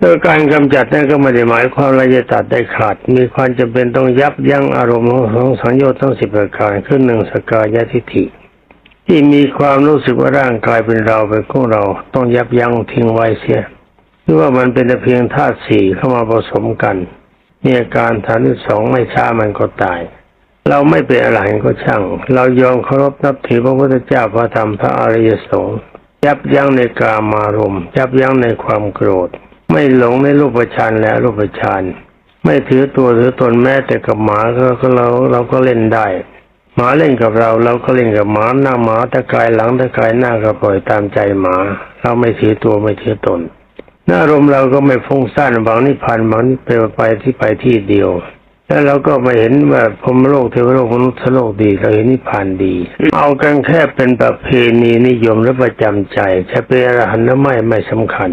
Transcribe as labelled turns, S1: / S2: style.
S1: แล้วการกำจัดนั่นก็ไม่ได้หมายความราจะตัดได้ขาด มีความจำเป็นต้องยับยั้งอารมณ์ของสังโยชน์ทั้งสิบประการขึ้นหนึ่งสกายทิฏฐิ ที่มีความรู้สึกว่าร่างกายเป็นเราเป็นของเรา ต้องยับยั้งทิ้งไว้เสียหรือว่ามันเป็นแต่เพียงธาตุสี่เข้ามาผสมกันมีอาการฐานที่สองไม่ช้ามันก็ตาย เราไม่เป็นอะไรก็ช่าง เรายอมเคารพนับถือพระพุทธเจ้าพระธรรมพระอริยสงฆ์ยับยั้งในกามารมณ์ยับยั้งในความโกรธ ไม่หลงในรูปฌานและรูปฌานไม่ถือตัวถือตนแม้แต่กับหมาก็เราเราก็เล่นได้ หมาเล่นกับเราเราก็เล่นกับหมาหน้าหมาตะกายหลังตะกายหน้าก็ปล่อยตามใจหมา เราไม่ถือตัวไม่ถือตนหน้ารมเราก็ไม่ฟุ้งซ่านบางนิพพานบางนิพพานไปที่ไปที่เดียวแล้วเราก็ไม่เห็นว่าพรมโลกเทวโลกมนุษย์โลกดีเราเห็นนิพพานดี เอากันแค่เป็นประเพณีนิยมและประจำใจจะเป็นอรหันต์ไม่ไม่สำคัญ